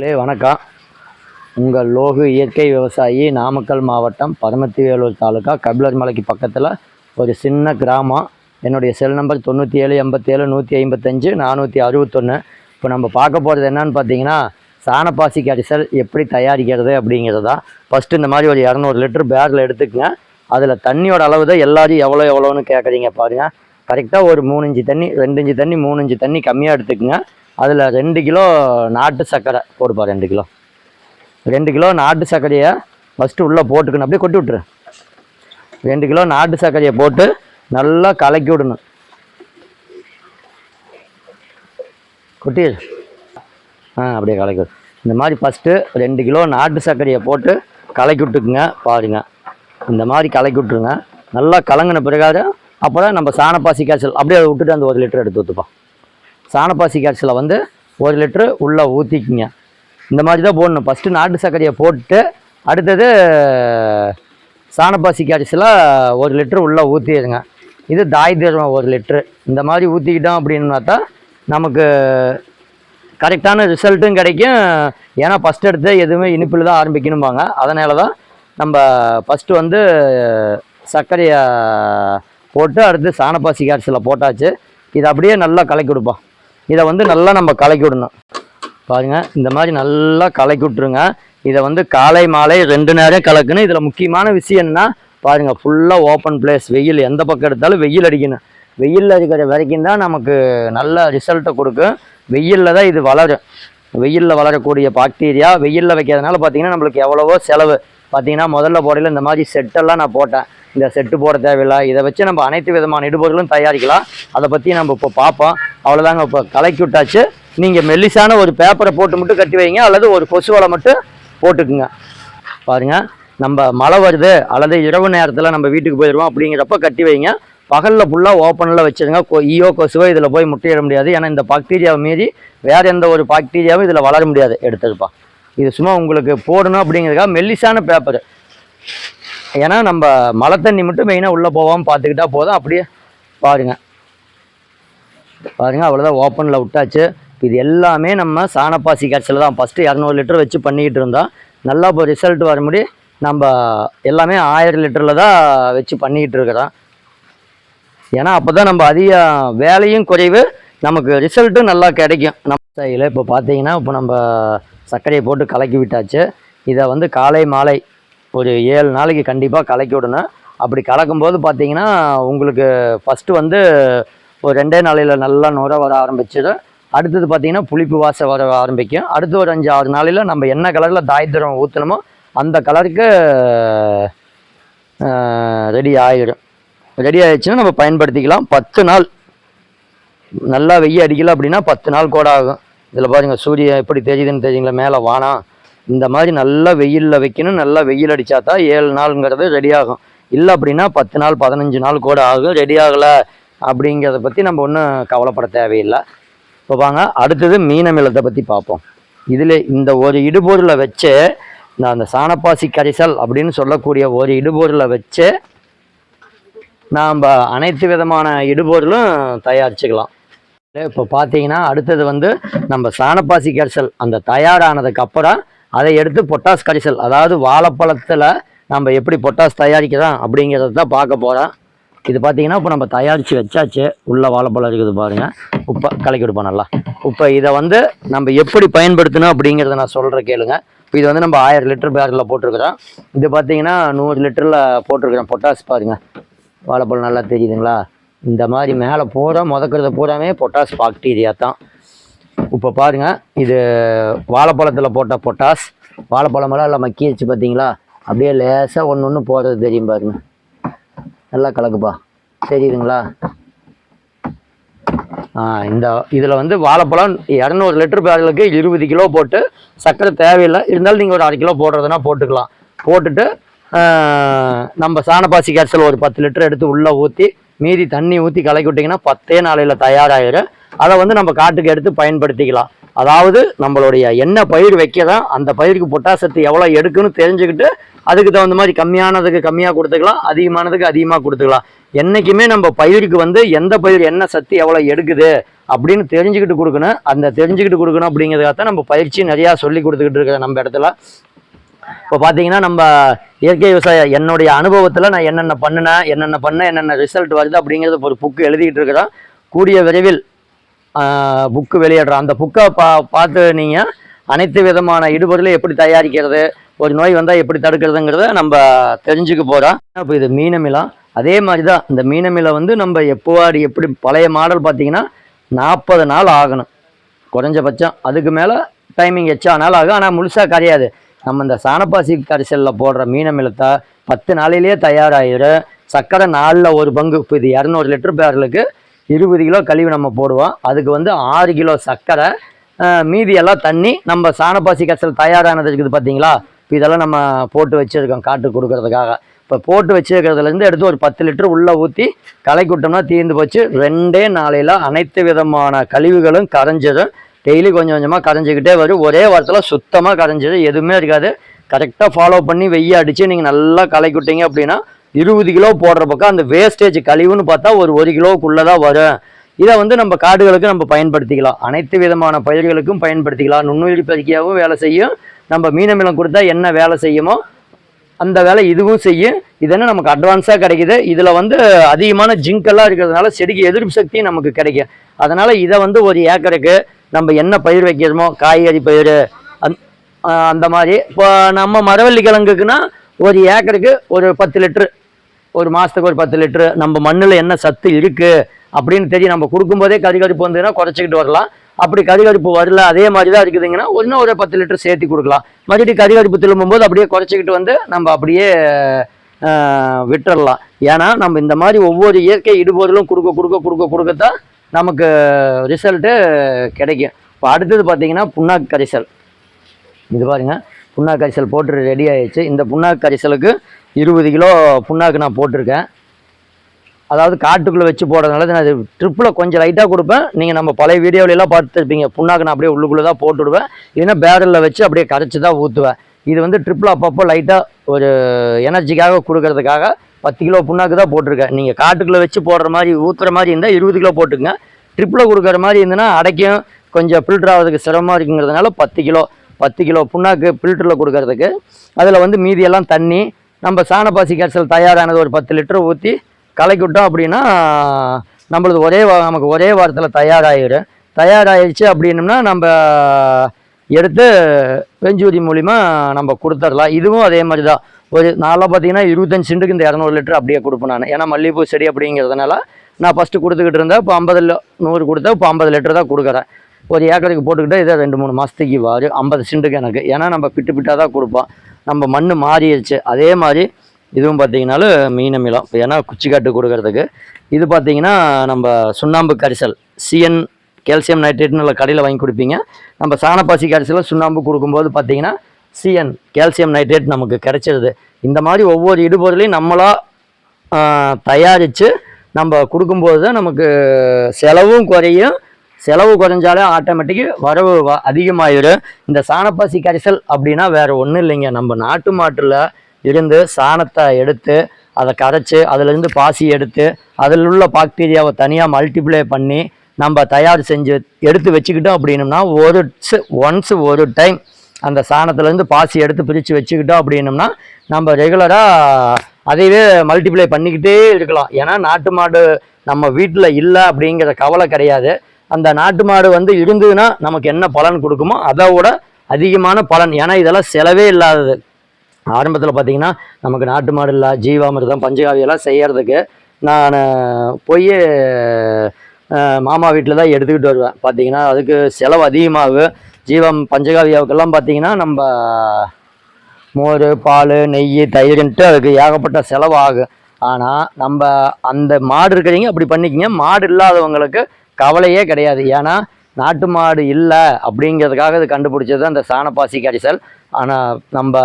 Hello வணக்கம். உங்கள் லோகு இயற்கை விவசாயி நாமக்கல் மாவட்டம் பரமத்தி வேலூர் தாலுக்கா கபிலர் மலைக்கு பக்கத்தில் ஒரு சின்ன கிராமம். என்னுடைய செல் நம்பர் தொண்ணூற்றி ஏழு எண்பத்தேழு நூற்றி ஐம்பத்தஞ்சு நானூற்றி அறுபத்தொன்று இப்போ நம்ம பார்க்க போகிறது என்னன்னு பார்த்தீங்கன்னா சாணப்பாசி கரிசல் எப்படி தயாரிக்கிறது அப்படிங்கிறதா. ஃபஸ்ட்டு இந்த மாதிரி ஒரு இரநூறு லிட்டர் பேரில் எடுத்துக்கங்க. அதில் தண்ணியோட அளவு தான் எல்லாரும் எவ்வளோ எவ்வளோன்னு கேட்குறீங்க பாருங்கள் கரெக்டாக ஒரு மூணு இஞ்சி தண்ணி ரெண்டு இஞ்சி தண்ணி மூணு இஞ்சி தண்ணி கம்மியாக எடுத்துக்கங்க. அதில் ரெண்டு கிலோ நாட்டு சர்க்கரை போடுப்பா ரெண்டு கிலோ. ரெண்டு கிலோ நாட்டு சர்க்கரையை ஃபஸ்ட்டு உள்ளே போட்டுக்கணும். அப்படியே கொட்டி விட்டுரு. ரெண்டு கிலோ நாட்டு சர்க்கரையை போட்டு நல்லா கலக்கி விடணும். கொட்டி ஆ அப்படியே கலக்கி விடு. இந்த மாதிரி ஃபஸ்ட்டு ரெண்டு கிலோ நாட்டு சர்க்கரையை போட்டு கலக்கி விட்டுக்குங்க பாருங்க. இந்த மாதிரி கலக்கி விட்ருங்க நல்லா கலங்கின பிறகாத அப்போ தான் நம்ம சாணப்பாசி காய்ச்சல் அப்படியே அதை விட்டுட்டு அந்த ஒரு லிட்டர் எடுத்து ஊற்றுப்பான் சாணப்பாசி காய்ச்சலை வந்து ஒரு லிட்ரு உள்ளே ஊற்றிக்கிங்க இந்த மாதிரி தான் போடணும். ஃபஸ்ட்டு நாட்டு சர்க்கரையை போட்டு அடுத்தது சாணப்பாசி காய்ச்சலை ஒரு லிட்ரு உள்ளே ஊற்றிடுங்க இது தாய் தீர்வம் ஒரு லிட்ரு இந்த மாதிரி ஊற்றிக்கிட்டோம் அப்படின்னு தான் நமக்கு கரெக்டான ரிசல்ட்டும் கிடைக்கும். ஏன்னா ஃபஸ்ட் எடுத்து எதுவுமே இனிப்பில் தான் ஆரம்பிக்கணும்பாங்க. அதனால தான் நம்ம ஃபஸ்ட்டு வந்து சர்க்கரையை போட்டு அடுத்து சாணப்பாசி காய்ச்சலை போட்டாச்சு. இதை அப்படியே நல்லா கலக்கி கொடுப்போம் இதை வந்து நல்லா நம்ம கலக்கி விடணும். பாருங்க இந்த மாதிரி நல்லா கலக்கி விட்ருங்க இதை வந்து காலை மாலை ரெண்டு நேரம் கலக்கணும். இதில் முக்கியமான விஷயம் என்ன பாருங்க ஃபுல்லாக ஓப்பன் பிளேஸ் வெயில். எந்த பக்கம் எடுத்தாலும் வெயில் அடிக்கணும். வெயிலில் இருக்கிற வரைக்கும் தான் நமக்கு நல்ல ரிசல்ட்டை கொடுக்கும். வெயிலில் தான் இது வளரும். வெயிலில் வளரக்கூடிய பாக்டீரியா வெயிலில் வைக்கிறதுனால பார்த்தீங்கன்னா நம்மளுக்கு எவ்வளவோ செலவு. பார்த்தீங்கன்னா முதல்ல போடையில் இந்த மாதிரி செட்டெல்லாம் நான் போட்டேன். இந்த செட்டு போட தேவையில்லை. இதை வச்சு நம்ம அனைத்து விதமான இடுபொருளும் தயாரிக்கலாம். அதை பற்றி நம்ம இப்போ பார்ப்போம். அவ்வளோதாங்க இப்போ கலக்கி விட்டாச்சு. நீங்கள் மெல்லிசான ஒரு பேப்பரை போட்டு மட்டும் கட்டி வைங்க. அல்லது ஒரு கொசுவலை மட்டும் போட்டுக்குங்க. பாருங்க. நம்ம மழை வருது. அல்லது இரவு நேரத்தில் நம்ம வீட்டுக்கு போயிடுவோம் அப்படிங்கிறப்ப கட்டி வைங்க. பகலில் ஃபுல்லாக ஓப்பனில் வச்சுருங்க. கொ ஈயோ கொசுவோ இதில் போய் முட்டையிட முடியாது. ஏன்னா இந்த பாக்டீரியாவை மீறி வேறு எந்த ஒரு பாக்டீரியாவும் இதில் வளர முடியாது. எடுத்ததுப்பா இது சும்மா உங்களுக்கு போடணும் அப்படிங்கிறதுக்காக மெல்லிசான பேப்பர் ஏன்னா நம்ம மழை தண்ணி மட்டும் மெயினாக உள்ளே போகாமல் பார்த்துக்கிட்டா போதும். அப்படியே பாருங்க. பாருங்கள் அவ்வளோதான் ஓப்பனில் விட்டாச்சு. இது எல்லாமே நம்ம சாணப்பாசி காய்ச்சல் தான். ஃபஸ்ட்டு இரநூறு லிட்டர் வச்சு பண்ணிக்கிட்டு இருந்தோம். நல்லா இப்போ ரிசல்ட் வர முடி நம்ம எல்லாமே ஆயிரம் லிட்டரில் தான் வச்சு பண்ணிக்கிட்டு இருக்கிறோம். ஏன்னா அப்போ தான் நம்ம அதிக வேலையும் குறைவு நமக்கு ரிசல்ட்டும் நல்லா கிடைக்கும். நம்ம சைடில் இப்போ பார்த்தீங்கன்னா இப்போ நம்ம சர்க்கரையை போட்டு கலக்கி விட்டாச்சு. இதை வந்து காலை மாலை ஒரு ஏழு நாளைக்கு கண்டிப்பாக கலக்கி விடணும். அப்படி கலக்கும்போது பார்த்தீங்கன்னா உங்களுக்கு ஃபஸ்ட்டு வந்து ஒரு ரெண்டே நாளையில் நல்லா நுர வர ஆரம்பிச்சிடும். அடுத்தது பார்த்தீங்கன்னா புளிப்பு வாசம் வர ஆரம்பிக்கும். அடுத்து ஒரு அஞ்சு ஆறு நாளையில் நம்ம என்ன கலரில் தாயத்திரம் ஊற்றணுமோ அந்த கலருக்கு ரெடி ஆகிடும் ரெடி ஆகிடுச்சுன்னா நம்ம பயன்படுத்திக்கலாம். பத்து நாள் நல்லா வெய்ய அடிக்கல அப்படின்னா பத்து நாள் கூட ஆகும். இதில் பாருங்கள் சூரியன் எப்படி தெரியுதுன்னு தெரியுங்களா மேலே வானா. இந்த மாதிரி நல்லா வெயிலில் வைக்கணும். நல்லா வெயில் அடித்தா தான் ஏழு நாளுங்கிறது ரெடி ஆகும். இல்லை அப்படின்னா பத்து நாள் பதினஞ்சு நாள் கூட ஆகும். ரெடி ஆகலை அப்படிங்கிறத பற்றி நம்ம ஒன்றும் கவலைப்பட தேவையில்லை. இப்போ வாங்க அடுத்தது மீனமிலத்தை பற்றி பார்ப்போம். இதில் இந்த ஒரு இடுபொருளை வச்சு நான் அந்த சாணப்பாசி கரிசல் அப்படின்னு சொல்லக்கூடிய ஒரு இடுபொருளை வச்சு நாம் அனைத்து விதமான இடுபொருளும் தயாரிச்சுக்கலாம். இப்போ பார்த்தீங்கன்னா அடுத்தது வந்து நம்ம சாணப்பாசி கரிசல் அந்த தயாரானதுக்கு அப்புறம் அதை எடுத்து பொட்டாஸ் கரிசல் அதாவது வாழைப்பழத்தில் நம்ம எப்படி பொட்டாஸ் தயாரிக்கிறோம் அப்படிங்கிறத தான் பார்க்க போகிறோம் இது பார்த்தீங்கன்னா இப்போ நம்ம தயாரித்து வச்சாச்சு. உள்ளே வாழைப்பழம் இருக்குது பாருங்கள் உப்பை கலக்கி விடுப்போம் நல்லா. இப்போ இதை வந்து நம்ம எப்படி பயன்படுத்தணும் அப்படிங்கிறத நான் சொல்கிறேன் கேளுங்க. இப்போ இது வந்து நம்ம ஆயிரம் லிட்டர் பேரில் போட்டிருக்கிறோம். இது பார்த்தீங்கன்னா நூறு லிட்டரில் போட்டிருக்கிறோம். பொட்டாஸ் பாருங்கள் வாழைப்பழம் நல்லா தெரியுதுங்களா? இந்த மாதிரி மேலே பூரா முதக்கிறத பூராமே பொட்டாஸ் பாக்டீரியா தான். இப்போ பாருங்க இது வாழைப்பழத்தில் போட்ட பொட்டாஸ் வாழைப்பழமெல்லாம் எல்லாம் மக்கிடுச்சு பார்த்தீங்களா அப்படியே லேசாக ஒன்று ஒன்று போகிறது தெரியும் பாருங்க. நல்லா கலக்குப்பா. தெரியுதுங்களா? ஆ இந்த இதில் வந்து வாழைப்பழம் இரநூறு லிட்டர் பேரலுக்கு இருபது கிலோ போட்டு சர்க்கரை தேவையில்லை. இருந்தாலும் நீங்கள் ஒரு அரை கிலோ போடுறதுனா போட்டுக்கலாம். போட்டுட்டு நம்ம சாணப்பாசி கரைசல் ஒரு பத்து லிட்டர் எடுத்து உள்ளே ஊற்றி மீதி தண்ணி ஊற்றி கலக்கி விட்டிங்கன்னா பத்தே நாளையில் தயாராகிடும் அதை வந்து நம்ம காட்டுக்கு எடுத்து பயன்படுத்திக்கலாம். அதாவது நம்மளுடைய என்ன பயிர் வைக்கிறோம் அந்த பயிருக்கு பொட்டாசத்து எவ்வளோ எடுக்குன்னு தெரிஞ்சுக்கிட்டு அதுக்கு தகுந்த மாதிரி கம்மியானதுக்கு கம்மியாக கொடுத்துக்கலாம் அதிகமானதுக்கு அதிகமாக கொடுத்துக்கலாம். என்றைக்குமே நம்ம பயிருக்கு வந்து எந்த பயிர் என்ன சத்து எவ்வளோ எடுக்குது அப்படின்னு தெரிஞ்சுக்கிட்டு கொடுக்கணும். அந்த தெரிஞ்சுக்கிட்டு கொடுக்கணும் அப்படிங்கிறதுக்காக தான் நம்ம பயிற்சி நிறையா சொல்லி கொடுத்துக்கிட்டு இருக்கிற நம்ம இடத்துல. இப்போ பார்த்தீங்கன்னா நம்ம இயற்கை விவசாயம் என்னுடைய அனுபவத்தில் நான் என்னென்ன பண்ணினேன் என்னென்ன பண்ணேன் என்னென்ன ரிசல்ட் வருது அப்படிங்கிறத ஒரு புக்கு எழுதிக்கிட்டு இருக்கிறோம் கூடிய விரைவில் புக்கு வெளியிடுறோம் அந்த புக்கை பா பார்த்து நீங்கள் அனைத்து விதமான இடுபொருளையும் எப்படி தயாரிக்கிறது ஒரு நோய் வந்தால் எப்படி தடுக்கிறதுங்கிறத நம்ம தெரிஞ்சுக்க போகிறோம் இப்போ இது மீனமிலம் அதே மாதிரி தான் இந்த மீனமிலை வந்து நம்ம எப்போவாடி எப்படி பழைய மாடல் பார்த்தீங்கன்னா நாற்பது நாள் ஆகணும். குறைஞ்சபட்சம். அதுக்கு மேலே டைமிங் எச்சா நாள் ஆகும். ஆனால் முழுசாக கரையாது. நம்ம இந்த சாணப்பாசி கரிசலில் போடுற மீனமிலத்தை பத்து நாளிலேயே தயாராகிடும் சர்க்கரை நாலில் ஒரு பங்கு இப்போ இது இரநூறு லிட்டர் பேரலுக்கு இருபது கிலோ கழிவு நம்ம போடுவோம். அதுக்கு வந்து ஆறு கிலோ சர்க்கரை மீதியெல்லாம் மீதி எல்லாம் தண்ணி நம்ம சாணப்பாசி கரிசல் தயாரானது இருக்குது பார்த்தீங்களா இப்போ இதெல்லாம் நம்ம போட்டு வச்சுருக்கோம் காட்டுக்கு கொடுக்கறதுக்காக. இப்போ போட்டு வச்சுருக்கிறதுலேருந்து எடுத்து ஒரு பத்து லிட்டர் உள்ளே ஊற்றி களை விட்டோம்னா தீர்ந்து போச்சு. ரெண்டே நாளையில் அனைத்து விதமான கழிவுகளும் கரைஞ்சிடும் டெய்லி கொஞ்சம் கொஞ்சமாக கரைஞ்சிக்கிட்டே வரும். ஒரே வாரத்தில் சுத்தமாக கரைஞ்சது எதுவுமே இருக்காது. கரெக்டாக ஃபாலோ பண்ணி வெய்ய அடித்து நீங்கள் நல்லா கலைக்கிட்டீங்க அப்படின்னா இருபது கிலோ போடுற பக்கம் அந்த வேஸ்டேஜ் கழிவுன்னு பார்த்தா ஒரு ஒரு கிலோவுக்குள்ளே தான் வரும். இதை வந்து நம்ம காடுகளுக்கு நம்ம பயன்படுத்திக்கலாம். அனைத்து விதமான பயிர்களுக்கும் பயன்படுத்திக்கலாம். நுண்ணுயிர் பெருக்கியாகவும் வேலை செய்யும். நம்ம மீனமிலம் கொடுத்தா என்ன வேலை செய்யுமோ அந்த வேலை இதுவும் செய்யும். இது என்ன நமக்கு அட்வான்ஸாக கிடைக்குது. இதில் வந்து அதிகமான ஜிங்கெல்லாம் இருக்கிறதுனால செடிக்கு எதிர்ப்பு சக்தியும் நமக்கு கிடைக்கும். அதனால் இதை வந்து ஒரு ஏக்கருக்கு நம்ம என்ன பயிர் வைக்கிறோமோ காய்கறி பயிர் அந் அந்த மாதிரி. இப்போ நம்ம மரவள்ளி கிழங்குக்குன்னா ஒரு ஏக்கருக்கு ஒரு பத்து லிட்ரு ஒரு மாதத்துக்கு ஒரு பத்து லிட்ரு நம்ம மண்ணில் என்ன சத்து இருக்குது அப்படின்னு தெரியும் நம்ம கொடுக்கும்போதே கறிகருப்பு வந்ததுன்னா குறைச்சிக்கிட்டு வரலாம். அப்படி கறிகருப்பு வரல அதே மாதிரி தான் இருக்குதுங்கன்னா இன்னும் ஒரு பத்து லிட்டர் சேர்த்து கொடுக்கலாம். மறுபடியும் கறிகருப்பு திரும்பும்போது அப்படியே குறைச்சிக்கிட்டு வந்து நம்ம அப்படியே விட்டுறலாம். ஏன்னா நம்ம இந்த மாதிரி ஒவ்வொரு இயற்கை இடுபொருளும் கொடுக்க கொடுக்க கொடுக்க கொடுக்கத்தான் நமக்கு ரிசல்ட்டு கிடைக்கும். இப்போ அடுத்தது பார்த்தீங்கன்னா புண்ணாக்கு கரிசல். இது பாருங்க புண்ணாக்கு கரிசல் போட்டு ரெடி ஆகிடுச்சு இந்த புண்ணாக்கு கரிசலுக்கு இருபது கிலோ புண்ணாக்கு நான் போட்டிருக்கேன். அதாவது காட்டுக்குள்ளே வச்சு போடுறதுனால நான் அது ட்ரிப்பில் கொஞ்சம் லைட்டாக கொடுப்பேன். நீங்கள் நம்ம பழைய வீடியோவிலலாம் பார்த்துருப்பீங்க. புண்ணாக்கு நான் அப்படியே உள்ளுக்குள்ளே தான் போட்டுவிடுவேன் இல்லைன்னா பேரலில் வச்சு அப்படியே கரைச்சி தான் ஊற்றுவேன் இது வந்து ட்ரிப்பில் அப்பப்போ லைட்டாக ஒரு எனர்ஜிக்காக கொடுக்கறதுக்காக பத்து கிலோ புண்ணாக்கு தான் போட்டிருக்கேன். நீங்கள் காட்டுக்குள்ளே வச்சு போடுற மாதிரி ஊற்றுற மாதிரி இருந்தால் இருபது கிலோ போட்டுங்க ட்ரிப்பில் கொடுக்குற மாதிரி இருந்ததுன்னா அடைக்கும். கொஞ்சம் ஃபில்டர் ஆகிறதுக்கு சிரமமாக இருக்குங்கிறதுனால பத்து கிலோ பத்து கிலோ புண்ணாக்கு ஃபில்டரில் கொடுக்கறதுக்கு. அதில் வந்து மீதியெல்லாம் தண்ணி. நம்ம சாணப்பாசி கரைசல் தயாரானது ஒரு பத்து லிட்டர் ஊற்றி கலக்கிவிட்டோம் அப்படின்னா நம்மளது ஒரே நமக்கு ஒரே வாரத்தில் தயாராகிடும் தயாராகிடுச்சு அப்படின்னம்னா நம்ம எடுத்து பெஞ்சூரி மூலிமா நம்ம கொடுத்துடலாம் இதுவும் அதே மாதிரி தான் ஒரு நாளாக பார்த்தீங்கன்னா இருபத்தஞ்சு சென்ட்டுக்கு இந்த இரநூறு லிட்டர் அப்படியே கொடுப்பேன் நான். ஏன்னா மல்லிகைப்பூ செடி அப்படிங்கிறதுனால நான் ஃபஸ்ட்டு கொடுத்துக்கிட்டு இருந்தேன். இப்போ ஐம்பது நூறு கொடுத்தா இப்போ ஐம்பது லிட்டர் தான் கொடுக்குறேன். ஒரு ஏக்கருக்கு போட்டுக்கிட்டே இதை ரெண்டு மூணு மாதத்துக்கு வாரு ஐம்பது சென்ட்டுக்கு எனக்கு. ஏன்னா நம்ம பிட்டு பிட்டாக தான் கொடுப்போம். நம்ம மண் மாறிடுச்சு. அதே மாதிரி இதுவும் பார்த்தீங்கன்னாலும் மீனமிலம் இப்போ ஏன்னா குச்சிக்காட்டு கொடுக்கறதுக்கு. இது பார்த்தீங்கன்னா நம்ம சுண்ணாம்பு கரிசல். சிஎன் கால்சியம் நைட்ரேட்னு உள்ள கடையில் வாங்கி கொடுப்பீங்க. நம்ம சாணப்பாசி கரிசலில் சுண்ணாம்பு கொடுக்கும்போது பார்த்தீங்கன்னா சிஎன் கால்சியம் நைட்ரேட் நமக்கு கிடைச்சிருது. இந்த மாதிரி ஒவ்வொரு இடுபொருளையும் நம்மளாக தயாரித்து நம்ம கொடுக்கும்போது தான் நமக்கு செலவும் குறையும். செலவு குறைஞ்சாலே ஆட்டோமேட்டிக்கு வரவு வ- அதிகமாயிடும் இந்த சாணப்பாசி கரிசல் அப்படின்னா வேறு ஒன்றும் இல்லைங்க. நம்ம நாட்டு மாட்டில் இருந்து சாணத்தை எடுத்து அதை கரைச்சி அதுலேருந்து பாசி எடுத்து அதில் உள்ள பாக்டீரியாவை தனியாக மல்டிப்ளை பண்ணி நம்ம தயார் செஞ்சு எடுத்து வச்சுக்கிட்டோம் அப்படின்னம்னா ஒரு ஒன்ஸ் ஒரு டைம் அந்த சாணத்துலேருந்து பாசி எடுத்து பிரித்து வச்சுக்கிட்டோம் அப்படின்னம்னா நம்ம ரெகுலராக அதையவே மல்டிப்ளை பண்ணிக்கிட்டே இருக்கலாம். ஏன்னா நாட்டு மாடு நம்ம வீட்டில் இல்லை அப்படிங்கிற கவலை கிடையாது. அந்த நாட்டு மாடு வந்து இருந்ததுன்னா நமக்கு என்ன பலன் கொடுக்குமோ அதை விட அதிகமான பலன். ஏன்னா இதெல்லாம் செலவே இல்லாதது. ஆரம்பத்தில் பார்த்திங்கன்னா நமக்கு நாட்டு மாடு இல்லை ஜீவாமிர்தம் பஞ்சகாவியெல்லாம் செய்கிறதுக்கு நான் போய் மாமா வீட்டில் தான் எடுத்துக்கிட்டு வருவேன். பார்த்தீங்கன்னா அதுக்கு செலவு அதிகமாகும் ஜீவம் பஞ்சகாவியாவுக்கெல்லாம் பார்த்தீங்கன்னா நம்ம மோர் பால் நெய் தயிர்ன்ட்டு அதுக்கு ஏகப்பட்ட செலவு ஆகும் ஆனால் நம்ம அந்த மாடு இருக்கிறீங்க அப்படி பண்ணிக்கிங்க. மாடு இல்லாதவங்களுக்கு கவலையே கிடையாது. ஏன்னா நாட்டு மாடு இல்லை அப்படிங்கிறதுக்காக இது கண்டுபிடிச்சது அந்த சாணப்பாசி கரிசல். ஆனால் நம்ம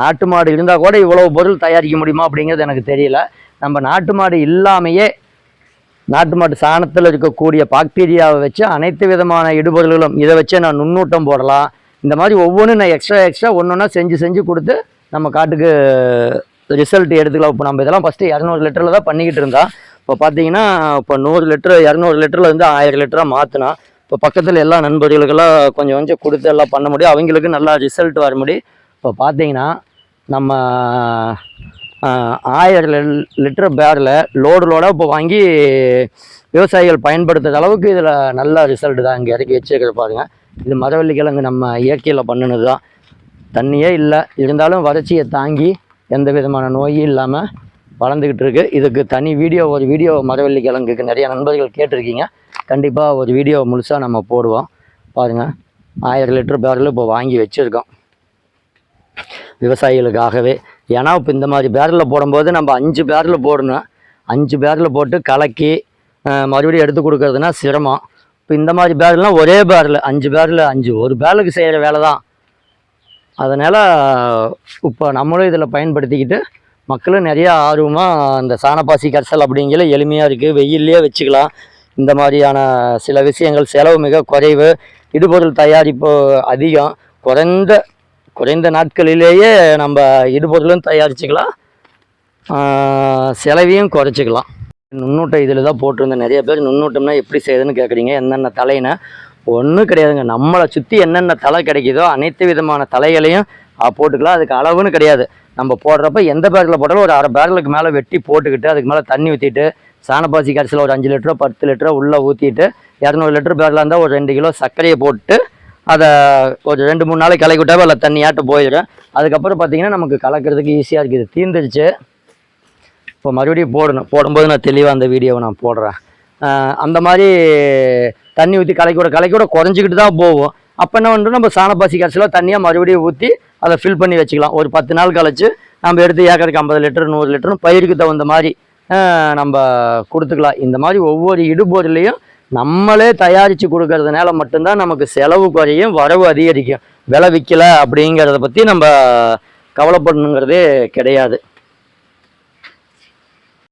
நாட்டு மாடு இருந்தால் கூட இவ்வளோ பொருள் தயாரிக்க முடியுமா அப்படிங்கிறது எனக்கு தெரியல. நம்ம நாட்டு மாடு இல்லாமையே நாட்டு மாட்டு சாணத்தில் இருக்கக்கூடிய பாக்டீரியாவை வச்சு அனைத்து விதமான இடுபொருள்களும் இதை வச்சு நான் நுண்ணூட்டம் போடலாம். இந்த மாதிரி ஒவ்வொன்றும் நான் எக்ஸ்ட்ரா எக்ஸ்ட்ரா ஒன்று ஒன்றா செஞ்சு செஞ்சு கொடுத்து நம்ம காட்டுக்கு ரிசல்ட் எடுத்துக்கலாம். இப்போ நம்ம இதெல்லாம் ஃபஸ்ட்டு இரநூறு லிட்டரில் தான் பண்ணிக்கிட்டு இருந்தோம். இப்போ பார்த்தீங்கன்னா இப்போ நூறு லிட்டரு இரநூறு லிட்டரில் வந்து ஆயிரம் லிட்டராக மாற்றினா இப்போ பக்கத்தில் எல்லா நண்பர்களுக்கெல்லாம் கொஞ்சம் கொஞ்சம் கொடுத்து எல்லாம் பண்ண முடியும். அவங்களுக்கு நல்லா ரிசல்ட் வர முடியும். இப்போ பார்த்தீங்கன்னா நம்ம ஆயிரம் லிட்டர் பேரில் லோடு லோடாக இப்போ வாங்கி விவசாயிகள் பயன்படுத்துகிற அளவுக்கு இதில் நல்ல ரிசல்ட் தான் இங்கே இறக்கி வச்சுருக்கிற பாருங்கள் இது மரவள்ளி கிழங்கு நம்ம இயற்கையில் பண்ணினது தான் தண்ணியே இல்லை. இருந்தாலும் வறட்சியை தாங்கி எந்த விதமான நோயும் இல்லாமல் வளர்ந்துக்கிட்டு இருக்குது இதுக்கு தனி வீடியோ ஒரு வீடியோ மரவள்ளி கிழங்குக்கு நிறைய நண்பர்கள் கேட்டிருக்கீங்க. கண்டிப்பாக ஒரு வீடியோ முழுசாக நம்ம போடுவோம். பாருங்கள் ஆயிரம் லிட்டர் பேரில் இப்போ வாங்கி வச்சுருக்கோம். விவசாயிகளுக்காகவே. ஏன்னா இப்போ இந்த மாதிரி பேரில் போடும்போது நம்ம அஞ்சு பேரில் போடணும். அஞ்சு பேரில் போட்டு கலக்கி மறுபடியும் எடுத்து கொடுக்கறதுனா சிரமம். இப்போ இந்த மாதிரி பேர்லாம் ஒரே பேரில் அஞ்சு பேரில் அஞ்சு. ஒரு பேருக்கு செய்கிற வேலை தான். அதனால் இப்போ நம்மளும் இதில் பயன்படுத்திக்கிட்டு மக்களும் நிறையா ஆர்வமாக அந்த சாணப்பாசி கரைசல் அப்படிங்கிற எளிமையாக இருக்குது வெயிலே வச்சுக்கலாம். இந்த மாதிரியான சில விஷயங்கள் செலவு மிக குறைவு. இடுபொருள் தயாரிப்பு அதிகம். குறைந்த குறைந்த நாட்களிலேயே நம்ம இடுபொருளும் தயாரிச்சுக்கலாம். செலவையும் குறைச்சிக்கலாம். நுண்ணூட்டை இதில் தான் போட்டிருந்தேன். நிறைய பேர் நுண்ணூட்டம்னா எப்படி செய்யுதுன்னு கேட்குறீங்க. என்னென்ன தலைன்னு ஒன்றும் கிடையாதுங்க. நம்மளை சுற்றி என்னென்ன தலை கிடைக்குதோ அனைத்து விதமான தலைகளையும் போட்டுக்கலாம். அதுக்கு அளவுன்னு கிடையாது. நம்ம போடுறப்ப எந்த பேரில் போட்டாலும் ஒரு அரை பேரலுக்கு மேலே வெட்டி போட்டுக்கிட்டு அதுக்கு மேலே தண்ணி ஊற்றிட்டு சாணப்பாசி கரைசல் ஒரு அஞ்சு லிட்டரோ பத்து லிட்டரோ உள்ளே ஊற்றிட்டு இரநூறு லிட்டர் பேரில் இருந்தால் ஒரு ரெண்டு கிலோ சர்க்கரையை போட்டு அதை ஒரு ரெண்டு மூணு நாளைக்கு கலக்கி விட்டாவே அதில் தண்ணியாட்ட போயிடும். அதுக்கப்புறம் பார்த்திங்கன்னா நமக்கு கலக்கிறதுக்கு ஈஸியாக இருக்குது. தீர்ந்துருச்சு இப்போ மறுபடியும் போடணும். போடும்போது நான் தெளிவாக அந்த வீடியோவை நான் போடுறேன். அந்த மாதிரி தண்ணி ஊற்றி கலக்கி விட குறைஞ்சிக்கிட்டு தான் போகும். அப்போ என்ன பண்ணுறோம் நம்ம சாணப்பாசி கடைசியில் தண்ணியாக மறுபடியும் ஊற்றி அதை ஃபில் பண்ணி வச்சுக்கலாம். ஒரு பத்து நாள் கழிச்சு நம்ம எடுத்து ஏக்கருக்கு ஐம்பது லிட்டர் நூறு லிட்டர்னு பயிருக்கு தகுந்த மாதிரி நம்ம கொடுத்துக்கலாம். இந்த மாதிரி ஒவ்வொரு இடுபொருளையும் நம்மளே தயாரித்து கொடுக்கறதுனால மட்டும்தான் நமக்கு செலவு குறையும் வரவு அதிகரிக்கும். விலை விற்கல அப்படிங்கிறத பற்றி நம்ம கவலைப்படணுங்கிறதே கிடையாது.